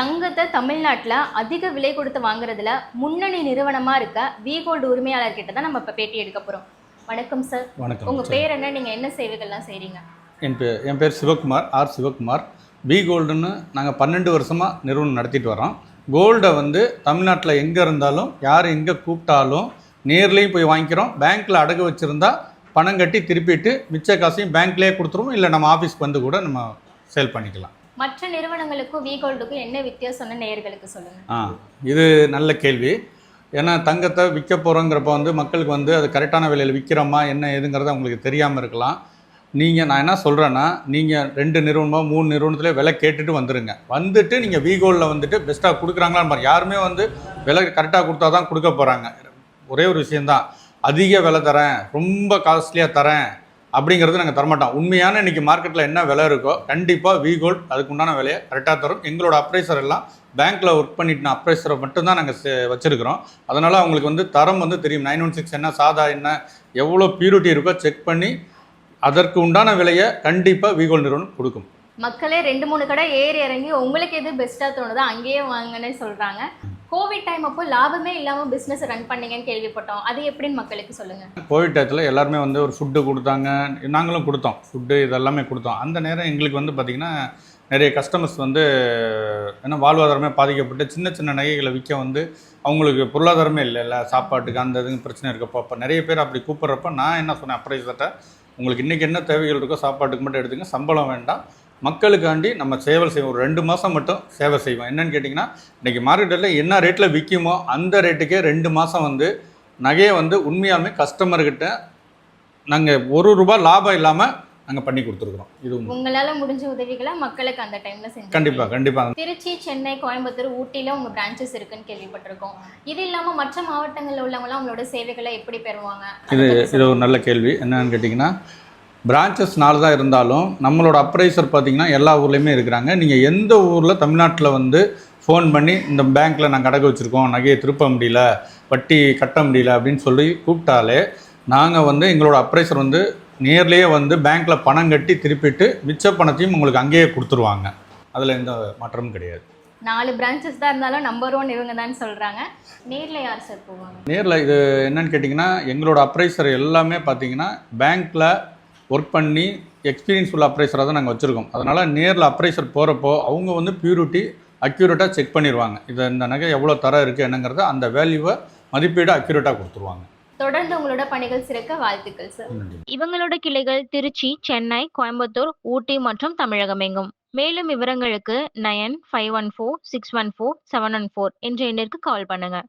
தங்கத்தை தமிழ்நாட்டில் அதிக விலை கொடுத்து வாங்குறதுல முன்னணி நிறுவனமா இருக்க வி கோல்டு உரிமையாளர்கிட்ட தான் நம்ம இப்போ பேட்டி எடுக்க போறோம். வணக்கம் சார் வணக்கம் உங்க பேர் என்ன? நீங்க என்ன சேவைகள்லாம் செய்றீங்க? என் பேர் என் பேர் சிவகுமார் ஆர் சிவகுமார். பி கோல்டுன்னு நாங்கள் பன்னெண்டு வருஷமாக நிறுவனம் நடத்திட்டு வரோம் கோல்டை வந்து தமிழ்நாட்டில் எங்கே இருந்தாலும் யார் எங்கே கூப்பிட்டாலும் நேர்லேயும் போய் வாங்கிக்கிறோம். பேங்க்கில் அடகு வச்சுருந்தா பணம் கட்டி திருப்பிட்டு மிச்ச காசையும் பேங்க்லேயே கொடுத்துருவோம். இல்லை நம்ம ஆஃபீஸ்க்கு வந்து கூட நம்ம சேல் பண்ணிக்கலாம். மற்ற நிறுவனங்களுக்கும் விகோல்டுக்கும் என்ன வித்தியாசம்னு நேயர்களுக்கு சொல்லுங்க. ஆ இது நல்ல கேள்வி. ஏன்னா தங்கத்தை விற்க போகிறோங்கிறப்ப வந்து மக்களுக்கு வந்து அது கரெக்டான விலையில் விற்கிறோமா என்ன ஏதுங்கிறது அவங்களுக்கு தெரியாமல் இருக்கலாம். நீங்கள் நான் என்ன சொல்கிறேன்னா நீங்கள் ரெண்டு நிறுவனமோ மூணு நிறுவனத்தில் விலை கேட்டுட்டு வந்துடுங்க வந்துட்டு நீங்கள் வீகோலில் வந்துட்டு பெஸ்ட்டாக கொடுக்குறாங்களான்னு பாருங்க. யாருமே வந்து விலை கரெக்டாக கொடுத்தா தான் கொடுக்க போகிறாங்க ஒரே ஒரு விஷயந்தான் அதிக விலை தரேன் ரொம்ப காஸ்ட்லியாக தரேன். அப்படிங்கிறது நாங்கள் தரமாட்டோம். உண்மையான இன்றைக்கி மார்க்கெட்டில் என்ன விலை இருக்கோ கண்டிப்பாக வி கோல்டு அதுக்கு உண்டான விலையை கரெக்டாக தரும். எங்களோட அப்ரைசர் எல்லாம் பேங்க்கில் ஒர்க் பண்ணிட்டு அப்ரைசரை மட்டும்தான் நாங்கள் வச்சுருக்கிறோம். அதனால் அவங்களுக்கு வந்து தரம் வந்து தெரியும். நைன் ஒன் சிக்ஸ் என்ன சாதா என்ன எவ்வளோ பியூரிட்டி இருக்கோ செக் பண்ணி அதற்கு உண்டான விலையை கண்டிப்பாக வி நிறுவனம் கொடுக்கும். மக்களே ரெண்டு மூணு கடை ஏறி இறங்கி உங்களுக்கு எது பெஸ்ட்டாக தோணுதோ அங்கேயே வாங்கன்னு சொல்கிறாங்க கோவிட் டைம் அப்போ லாபமே இல்லாமல் பிஸ்னஸ் ரன் பண்ணீங்கன்னு கேள்விப்பட்டோம். அது எப்படின்னு மக்களுக்கு சொல்லுங்க. கோவிட் டயத்தில் எல்லாருமே வந்து ஒரு ஃபுட்டு கொடுத்தாங்க. நாங்களும் கொடுத்தோம். ஃபுட்டு இதெல்லாமே கொடுத்தோம். அந்த நேரம் எங்களுக்கு வந்து பார்த்திங்கன்னா நிறைய கஸ்டமர்ஸ் வந்து ஏன்னா வாழ்வாதாரமே பாதிக்கப்பட்டு சின்ன சின்ன நகைகளை விற்க வந்து அவங்களுக்கு பொருளாதாரமே இல்லை. இல்லை சாப்பாட்டுக்கு அந்த இதுங்க பிரச்சனை இருக்கப்போ அப்போ நிறைய பேர் அப்படி கூப்பிட்றப்ப நான் என்ன சொன்னேன் அப்ரைசர்கிட்ட உங்களுக்கு இன்றைக்கி என்ன தேவைகள் இருக்கோ சாப்பாட்டுக்கு மட்டும் எடுத்துங்க சம்பளம் வேண்டாம். மக்களுக்காண்டி நம்ம சேவை செய்வோம். ஒரு ரெண்டு மாதம் மட்டும் சேவை செய்வோம். என்னன்னு கேட்டிங்கன்னா இன்றைக்கி மார்க்கெட்டில் என்ன ரேட்டில் விற்குமோ அந்த ரேட்டுக்கே ரெண்டு மாதம் வந்து நகையை வந்து உண்மையாலுமே கஸ்டமர்கிட்ட நாங்கள் ஒரு ரூபாய் லாபம் இல்லாமல் நாங்கள் பண்ணி கொடுத்துருக்குறோம். இது. உங்களால முடிஞ்ச உதவிகளை மக்களுக்கு அந்த டைம்ல செஞ்சு கண்டிப்பாக கண்டிப்பாக திருச்சி சென்னை கோயம்புத்தூர் ஊட்டில உங்க பிரான்ச்சஸ் இருக்குன்னு கேள்விப்பட்டிருக்கோம். இது இல்லாம மற்ற மாவட்டங்கள்ல உள்ளவங்கலாம் உங்களோட சேவைகளை எப்படி பெறுவாங்க? இது இது ஒரு நல்ல கேள்வி. என்னன்னு கேட்டிங்கன்னா பிரான்ச்சஸ் நாலு தான் இருந்தாலும் நம்மளோட அப்ரைசர் பார்த்தீங்கன்னா எல்லா ஊர்லேயுமே இருக்கிறாங்க. நீங்கள் எந்த ஊரில் தமிழ்நாட்டில் வந்து ஃபோன் பண்ணி இந்த பேங்க்கில் நாங்கள் அடகு வச்சுருக்கோம் நகையை திருப்ப முடியல வட்டி கட்ட முடியல அப்படின்னு சொல்லி கூப்பிட்டாலே நாங்கள் வந்து எங்களோட அப்ரைசர் வந்து நேர்லேயே வந்து பேங்க்கில் பணம் கட்டி திருப்பிட்டு மிச்ச பணத்தையும் உங்களுக்கு அங்கேயே கொடுத்துருவாங்க. அதில் எந்த மாற்றமும் கிடையாது. நாலு பிரான்ச்சஸ் தான் இருந்தாலும் நம்பர் ஒன் இவங்க தான் சொல்றாங்க. நேர்ல யார் சார் போவாங்க? நேரில் இது என்னன்னு கேட்டிங்கன்னா எங்களோட அப்ரைசர் எல்லாமே பார்த்தீங்கன்னா பேங்க்கில் ஒர்க் பண்ணி எக்ஸ்பீரியன்ஸ் உள்ள அப்ரைசராக தான் நாங்கள் வச்சுருக்கோம். அதனால் நேரில் அப்ரைசர் போகிறப்போ அவங்க வந்து பியூரிட்டி அக்யூரேட்டாக செக் பண்ணிடுவாங்க இது இந்த நகை எவ்வளோ தரம் இருக்குது என்னங்கிறத அந்த வேல்யூவை மதிப்பீடு அக்யூரேட்டாக கொடுத்துருவாங்க. தொடர்ந்து உங்களோட பணிகள் சிறக்க வாழ்த்துக்கள் சார் இவங்களோட கிளைகள் திருச்சி சென்னை கோயம்புத்தூர் ஊட்டி மற்றும் தமிழகம் எங்கும் மேலும் விவரங்களுக்கு nine five one four six one four seven one four என்ற எண்ணிற்கு கால் பண்ணுங்க.